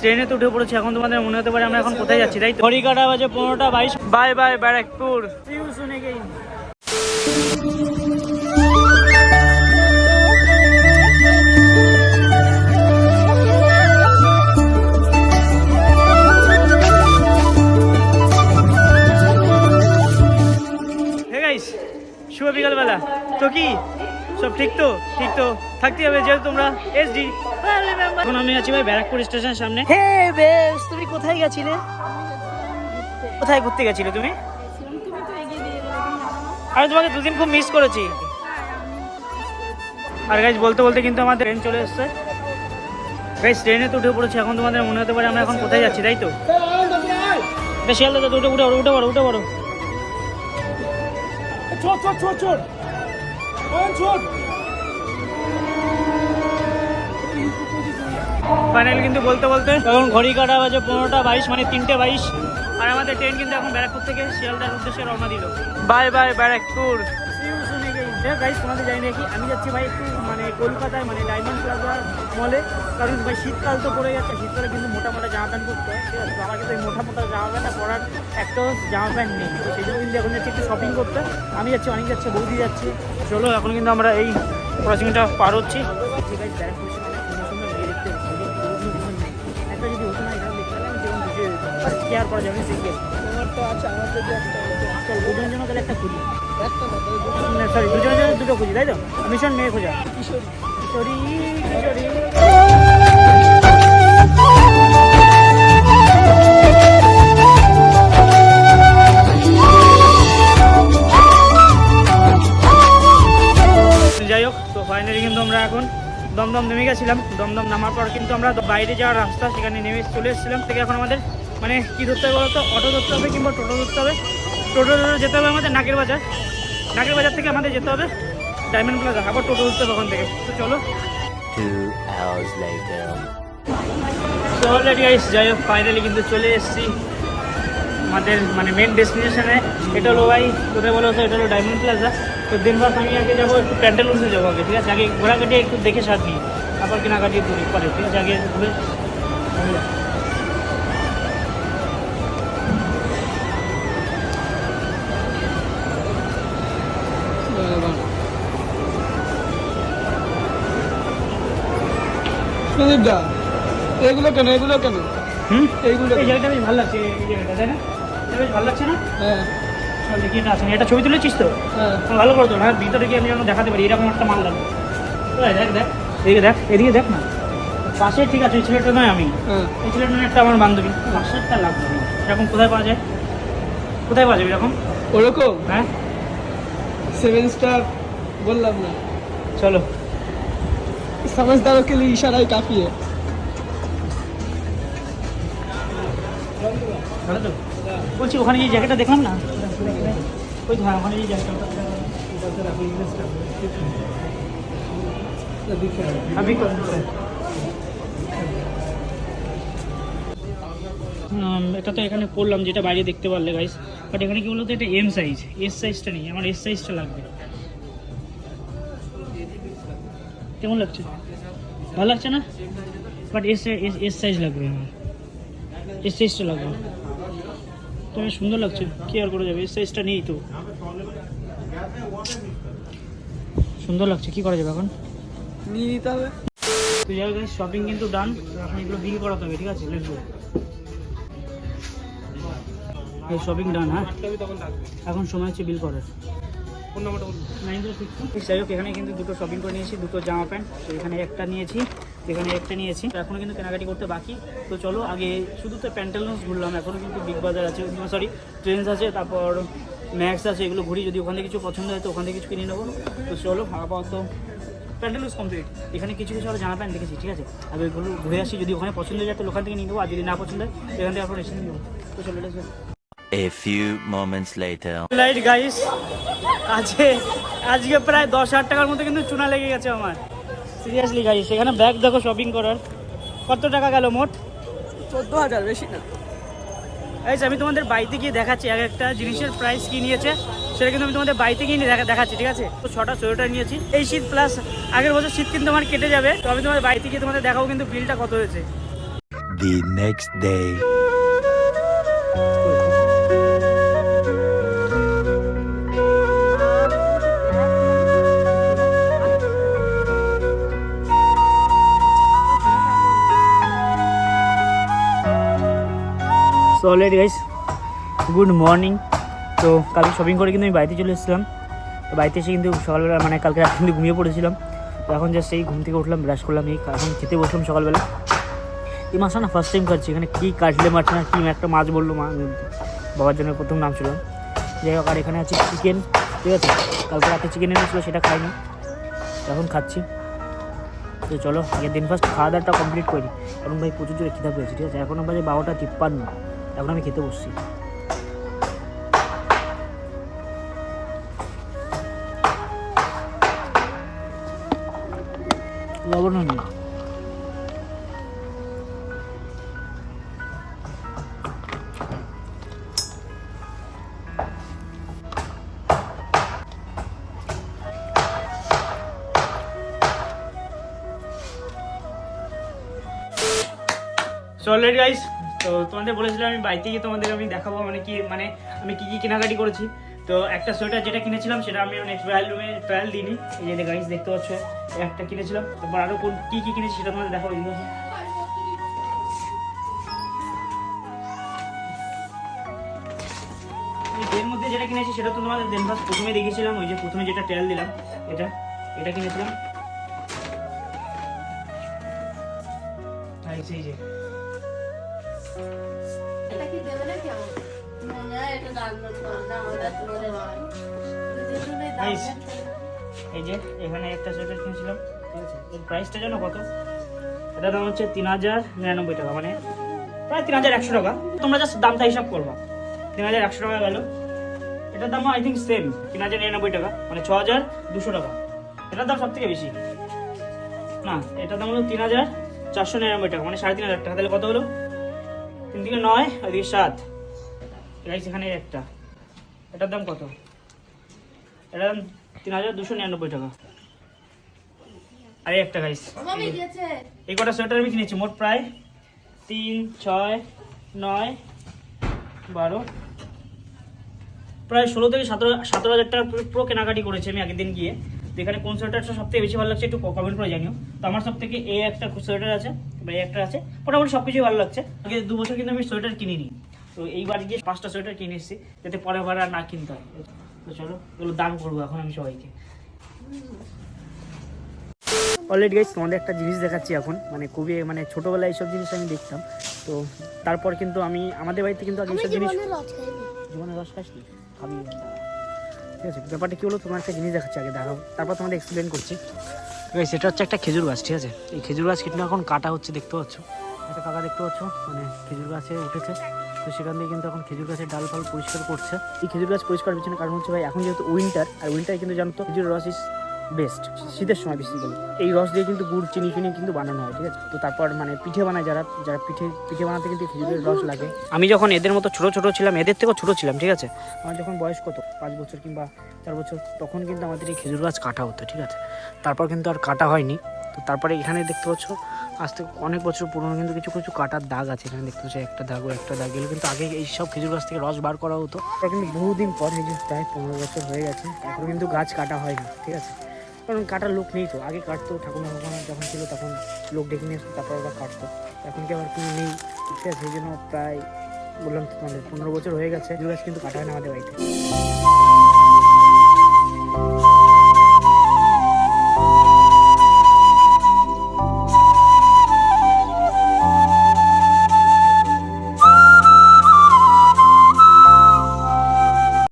ট্রেনে তো উঠে পড়েছি এখন তোমাদের মনে হতে পারে আমরা এখন কোথায় যাচ্ছি তাই তো? ঘড়িকাটা বাজে পনেরোটা বাইশ। Bye bye Barrackpore. শুনে গাইস শুভ বিকালবেলা। তো কি? সব ঠিক তো? তো থাকতে হবে যেহেতু তোমরা এসডি এখন আমি আছি ভাই ব্যারাকপুর স্টেশনের সামনে। হে বেশ তুমি কোথায় গেছিলে? কোথায় ঘুরতে গেছিলে তুমি? তুমি তো এগিয়ে দিয়ে গেলে তুমি জানো না আমি তোমাকে দুদিন খুব মিস করেছি। আর গাইজ বলতে বলতে কিন্তু আমাদের ট্রেন চলে এসছে। গাইজ ট্রেনে তো উঠে পড়েছি এখন তোমাদের মনে হতে পারে আমরা এখন কোথায় যাচ্ছি তাই তো? এটা শিয়ালদা তো উঠে উঠে পড়ো উঠে পড়ো। উঠে পড়ো ছোট ছোট ছোট ছোট ফাইনালি কিন্তু বলতে বলতে এখন ঘড়ি কাটা বাজে পনেরোটা বাইশ মানে তিনটে বাইশ। আর আমাদের ট্রেন কিন্তু এখন ব্যারাকপুর থেকে শিয়ালদার উদ্দেশ্যে রওনা দিল। Bye bye Barrackpore. তোমাদের জানি নাকি আমি যাচ্ছি ভাই একটু মানে কলকাতায় মানে ডায়মন্ড প্লাজা মলে কারণ ভাই শীতকাল তো পড়ে যাচ্ছে শীতকালে কিন্তু মোটা মোটা জামা প্যান্ট করতে হয় ঠিক আছে? আমার কিন্তু এই মোটা মোটা জামা প্যান্ট পরার একটাও জামা প্যান্ট নেই। তো সেই জন্য কিন্তু এখন যাচ্ছি একটু শপিং করতে। আমি যাচ্ছি অনেক যাচ্ছে বৌদি যাচ্ছে। চলো এখন কিন্তু আমরা এই ক্রসিংটা পার হচ্ছি। ঠিক আছে ব্যারাকপুর। কেয়ার করা যাবে সিঙ্গেল। তোমার তো আছে আমার তো একটা চল দুজনের জন্য তাহলে একটা খুঁজি। একটা না সরি দুজনের জন্য দুটো খুঁজি তাই তো? মিশন মেয়ে খোঁজা। কিশোরী। কিশোরী কিশোরী। যাই হোক তো ফাইনালি কিন্তু আমরা এখন দমদম নেমে গেছিলাম। দমদম নামার পর কিন্তু আমরা বাইরে যাওয়ার রাস্তা সেখানে নেমে চলে এসেছিলাম। থেকে এখন আমাদের মানে কি ধরতে হবে বলতো? অটো ধরতে হবে কিংবা টোটো ধরতে হবে? টোটো ধরে যেতে হবে আমাদের নাকের বাজার। নাকের বাজার থেকে আমাদের যেতে হবে। ডায়মন্ড প্লাজা আবার টোটো ধরতে হবে ওখান থেকে। তো চলো. তো অলরেডি গাইস যাই হোক ফাইনালি কিন্তু চলে এসেছি। আমাদের মানে মেন ডেস্টিনেশনে এটা হলো ভাই কোথায় বলো তো এটা হলো ডায়মন্ড প্লাজা তো দিন বাস আমি আগে যাব একটু প্যান্টালুন্সে যাব আগে ঠিক আছে? আগে ঘোরাঘাটি একটু দেখে সার নিই। তারপর কেনাকাটি করি পরে ঠিক আছে? আগে ঘুরে সুদীপ দা এগুলো কেন এগুলো কেন? হুম? এইগুলো এই জায়গাটা বেশ ভালো লাগছে এই জায়গাটা তাই না? এটা বেশ ভালো লাগছে না? হ্যাঁ। চল দেখি এটা আছে এটা ছবি তুলেছিস তো? হ্যাঁ। হ্যাঁ, ভালো করতো না ভিতরে গিয়ে আমি যেন দেখাতে পারি এরকম একটা মাল লাগবে। দেখ দেখ এদিকে দেখ এদিকে দেখ না। পাশে ঠিক আছে এই ছেলেটা নয় আমি। হ্যাঁ। এই ছেলেটা একটা আমার বান্ধবী। পাশেরটা লাগবে এরকম কোথায় পাওয়া যায়? কোথায় পাওয়া যাবে এরকম? ওরকম? হ্যাঁ। সেভেন স্টার বললাম না। চলো। समझदारों के लिए इशारा ही काफी है ভালো তো বলছি ওখানে যে জ্যাকেটটা দেখলাম না ওই তো হ্যাঁ ওখানে যে জ্যাকেটটা আমি তো উম, এটা তো এখানে পড়লাম যেটা বাইরে দেখতে পারলে গাইস বাট এখানে কি বলতো এটা এম সাইজ এস সাইজটা নেই আমার এস সাইজটা লাগবে কেমন লাগছে? ভালো লাগছে না? বাট এস এস সাইজ লাগবে আমার এস সাইজটা লাগবে। তো সুন্দর লাগছে। কি আর করা যাবে? এস সাইজটা নেই তো। সুন্দর লাগছে। কি করা যাবে এখন? নিয়ে নিতে হবে। তো যাই হোক শপিং কিন্তু ডান এখন এগুলো বিল করাতে হবে ঠিক আছে? লেটস গো এই শপিং ডান হ্যাঁ? এখন সময় হচ্ছে বিল করার। যাই হোক, এখানে কিন্তু দুটো শপিং করে নিয়েছি, দুটো জামা প্যান্ট এখানে একটা নিয়েছি এখানে একটা নিয়েছি। এখনও কিন্তু কেনাকাটি করতে বাকি। তো চলো, আগে শুধু তো প্যান্টালুন্স ঘুরলাম এখনও কিন্তু বিগ বাজার আছে সরি ট্রেন্স আছে, তারপর ম্যাক্স আছে, এগুলো ঘুরি, যদি ওখান থেকে কিছু পছন্দ হয় তো ওখান থেকে কিছু কিনে নেব। তো চলো, আপাতত প্যান্টালুন্স কমপ্লিট এখানে কিছু কিছু আরও জামা প্যান্ট দেখেছি, ঠিক আছে? আর ওইগুলো ঘুরে আসি, যদি ওখানে পছন্দ হয়ে তো ওখান থেকে নিয়ে নেব, আর যদি না পছন্দ হয়, তো এখান থেকে আপনার এসে নিয়ে নেব। তো চলো. A few moments later. Light guys আজকে আজকে প্রায় দশ হাজার টাকার মতো কিন্তু চুনা লেগে গেছে আমার। সিরিয়াসলি গাইস এখানে ব্যাগ দেখো শপিং করার। কত টাকা গেল মোট? চোদ্দ হাজার বেশি না। গাইস আমি তোমাদের বাড়িতে গিয়ে দেখাচ্ছি এক একটা জিনিসের প্রাইস কি নিয়েছে সেটা কিন্তু আমি তোমাদের বাড়িতে গিয়ে দেখা দেখাচ্ছি ঠিক আছে? তো ছটা সোয়েটার নিয়েছি। এই শীত প্লাস আগের বছর শীত কিন্তু আমার কেটে যাবে তো আমি তোমাদের বাড়িতে গিয়ে তোমাদের দেখাবো কিন্তু বিলটা কত হয়েছে। The next day. So already guys good morning তো কালকে শপিং করে কিন্তু আমি বাড়িতে চলে এসেছিলাম। তো বাড়িতে এসে কিন্তু সকালবেলা মানে কালকে রাত কিন্তু ঘুমিয়ে পড়েছিলাম। তো এখন জাস্ট সেই ঘুম থেকে উঠলাম ব্রাশ করলাম, এই এখন খেতে বসলাম সকালবেলা। এই মাছটা না ফার্স্ট টাইম খাচ্ছি এখানে কী কাটলে মাছ না কী একটা মাছ বলল মা বাবার জন্য প্রথম নাম ছিল। যাই হোক, আর এখানে আছে চিকেন ঠিক আছে? কালকে রাতে চিকেন এনেছিলো, সেটা খাইনি। এখন খাচ্ছি। তো চলো, আগের দিন ফার্স্ট খাওয়া দাওয়াটা কমপ্লিট করি। এখন ভাই প্রচুর জোরে খিদা পেয়েছি, ঠিক আছে? এখন বাজে বারোটা তিপ্পান্ন। এখন আমি খেতে বসছি। লবণ সো অলরেডি গাইস তো তোমাদের বলেছিলাম আমি বাড়িতে গিয়ে তোমাদের আমি দেখাবো মানে কি মানে আমি কি কি কেনাকাটি করেছি। তো একটা সোয়েটার যেটা কিনেছিলাম, সেটা আমি নেক্সট ট্রায়াল রুমে ট্রায়াল দিইনি। এই যে গাইস দেখতে পাচ্ছ, একটা কিনেছিলাম। তারপর আরও কোন, কী কি কিনেছি সেটা তোমাদের দেখাবো এর মধ্যে যেটা কিনেছি, সেটা তো তোমাদের দেন ফার্স্ট প্রথমে দেখেছিলাম ওই যে প্রথমে যেটা ট্রায়াল দিলাম, এটা এটা কিনেছিলাম। এই যে। এটা কি দেবে? না, এটা রান্নার না, ওটা তোমাদের নয়। যেজন্যই দাম Nice. জানতে হবে। এই যে এখানে একটা সোয়েটার কিনেছিলাম ঠিক আছে? এর প্রাইসটা জানো কত? এটার দাম হচ্ছে তিন হাজার নিরানব্বই টাকা মানে প্রায় তিন হাজার একশো টাকা। তোমরা জাস্ট দামটা হিসাব করবা। তিন হাজার একশো টাকা গেল। এটার দাম আই থিঙ্ক সেম তিন হাজার নিরানব্বই টাকা মানে ছ হাজার দুশো টাকা। এটার দাম সব থেকে বেশি। না এটার দাম হলো তিন হাজার চারশো নিরানব্বই টাকা মানে সাড়ে তিন হাজার টাকা। তাহলে কত হলো? তিন দিকে নয় ওইদিকে সাত। গাইস এখানে একটা। এটার দাম কত? এটার দাম তিন হাজার দুশো নিরানব্বই টাকা। আরে একটা গাইস এই কটা সোয়েটার আমি কিনেছি মোট প্রায় তিন ছয় নয় বারো। প্রায় ষোলো থেকে সতেরো সতেরো হাজার টাকা পুরো- কেনাকাটি করেছি আমি আগের দিন গিয়ে। তো এখানে কোন সোয়েটারটা সব থেকে বেশি ভালো লাগছে একটু কমেন্ট করে জানিও। তো আমার সব থেকে এই একটা সোয়েটার আছে বা একটা আছে। মোটামুটি সব কিছুই ভালো লাগছে। আগে দু বছর কিন্তু আমি সোয়েটার কিনিনি। তো এইবার গিয়ে পাঁচটা সোয়েটার কিনে এসেছি যাতে পরে পরে আর না কিনতে হয়। তো চলো এগুলো দান করব এখন আমি সবাইকে। অলরেডি গাইস তোমাদের একটা জিনিস দেখাচ্ছি এখন। মানে খুবই মানে ছোটোবেলায় এইসব জিনিস আমি দেখতাম। তো তারপর কিন্তু আমি আমাদের বাড়িতে কিন্তু আগে এইসব জিনিস জীবনে রস খাসনি খাবি। ঠিক আছে ব্যাপারটা কী হলো তোমার একটা জিনিস দেখাচ্ছি আগে দেখাবো তারপর তোমাদের এক্সপ্লেন করছি। গাইস এটা হচ্ছে একটা খেজুর গাছ, ঠিক আছে? এই খেজুর গাছ কিন্তু এখন কাটা হচ্ছে, দেখতে পাচ্ছ? একটা কাকা দেখতে পাচ্ছ? মানে খেজুর গাছে উঠেছে। তো সেখান থেকে কিন্তু এখন খেজুর গাছের ডাল ফাল পরিষ্কার করছে। এই খেজুর গাছ পরিষ্কার পিছনে কারণ হচ্ছে ভাই, এখন যেহেতু উইন্টার আর উইন্টার কিন্তু জানো তো খেজুর রস ইস বেস্ট শীতের সময় বেসিক্যালি এই রস দিয়ে কিন্তু গুড় চিনি ফিনি কিন্তু বানানো হয় ঠিক আছে? তো তারপর মানে পিঠে বানায় যারা যারা পিঠে পিঠে বানাতে কিন্তু খেজুরের রস লাগে। আমি যখন এদের মতো ছোট ছোট ছিলাম এদের থেকেও ছোট ছিলাম ঠিক আছে? আমার যখন বয়স কত? পাঁচ বছর কিংবা চার বছর তখন কিন্তু আমাদের এই খেজুর গাছ কাটা হতো ঠিক আছে? তারপর কিন্তু আর কাটা হয়নি। তো তারপরে এখানে দেখতে পাচ্ছ আজ থেকে অনেক বছর পুরনো কিন্তু কিছু কিছু কাটার দাগ আছে। এখানে দেখতে পাচ্ছ একটা দাগ একটা দাগ। এগুলো কিন্তু আগে এই সব খেজুর গাছ থেকে রস বার করা হতো। কিন্তু বহুদিন পর এই যে প্রায় পনেরো বছর হয়ে গেছে এখন কিন্তু গাছ কাটা হয়নি ঠিক আছে? কারণ কাটার লোক নেই তো। আগে কাটতো, ঠাকুমা ভগবান যখন ছিল তখন লোক ডেকে নিয়ে আসতো, তারপর আবার কাটতো। এখন কি আবার কেউ নেই সেই জন্য প্রায় বললাম তো তোমাদের, পনেরো বছর হয়ে গেছে। দুর্গাছ কিন্তু কাটা হয় না আমাদের বাড়িতে।